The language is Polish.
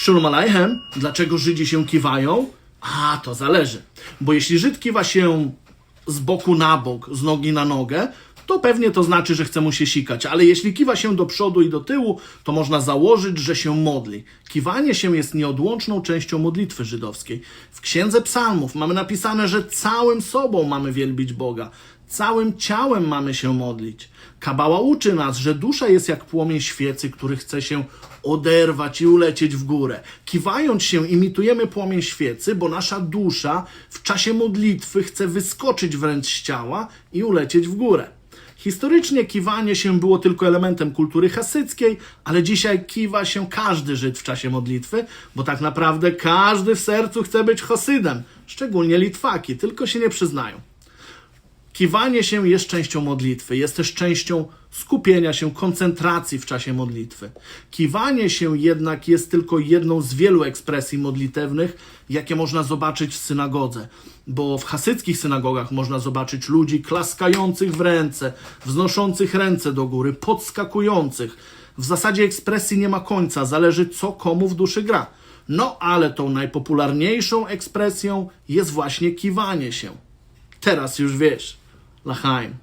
Shalom Aleichem. Dlaczego Żydzi się kiwają? A, to zależy. Bo jeśli Żyd kiwa się z boku na bok, z nogi na nogę, to pewnie to znaczy, że chce mu się sikać. Ale jeśli kiwa się do przodu i do tyłu, to można założyć, że się modli. Kiwanie się jest nieodłączną częścią modlitwy żydowskiej. W Księdze Psalmów mamy napisane, że całym sobą mamy wielbić Boga. Całym ciałem mamy się modlić. Kabała uczy nas, że dusza jest jak płomień świecy, który chce się oderwać i ulecieć w górę. Kiwając się, imitujemy płomień świecy, bo nasza dusza w czasie modlitwy chce wyskoczyć wręcz z ciała i ulecieć w górę. Historycznie kiwanie się było tylko elementem kultury hasyckiej, ale dzisiaj kiwa się każdy Żyd w czasie modlitwy, bo tak naprawdę każdy w sercu chce być Hasydem, szczególnie Litwaki, tylko się nie przyznają. Kiwanie się jest częścią modlitwy, jest też częścią skupienia się, koncentracji w czasie modlitwy. Kiwanie się jednak jest tylko jedną z wielu ekspresji modlitewnych, jakie można zobaczyć w synagodze, bo w hasyckich synagogach można zobaczyć ludzi klaskających w ręce, wznoszących ręce do góry, podskakujących. W zasadzie ekspresji nie ma końca, zależy co komu w duszy gra. No ale tą najpopularniejszą ekspresją jest właśnie kiwanie się. Teraz już wiesz. Лахаєм.